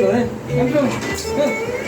너네. 한 병.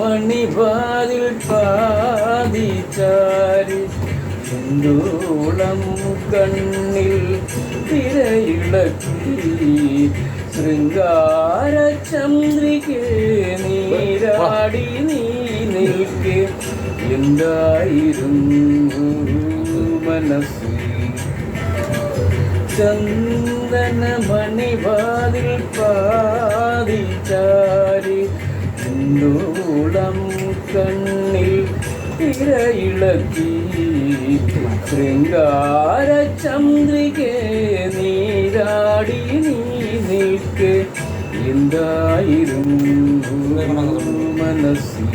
ചന്ദനമണിപാതിൽ പാതി ചാരി ൂളം കണ്ണിൽ തിരയിളക്കി ശൃംഗാര ചന്ദ്രികേ നീരാടി നീ നിൽക്കെ. എന്തായിരുന്നു മനസ്സ്? മനസ്സിൽ ചന്ദന മണിവാതിൽ പാതിച്ചാരി ൂളം കണ്ണിൽ തിരയിളക്കി ശൃംഗാര ചന്ദ്രികെ നീരാടി നീ നിൽക്കെ എന്തായിരുന്നു മനസ്സിൽ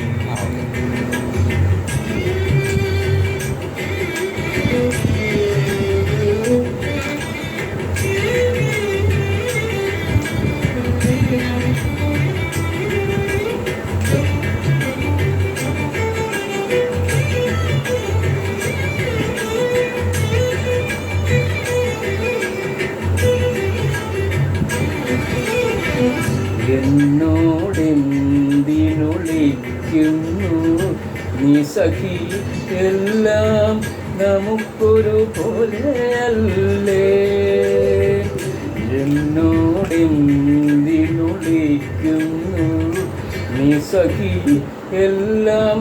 എന്നോടെന്തിനൊളിക്കുന്നു നീ സഖി എല്ലാം നമുക്കൊരു പോലെയല്ലേ എന്നോടെന്തിനൊളിക്കുന്നു നീ സഖി എല്ലാം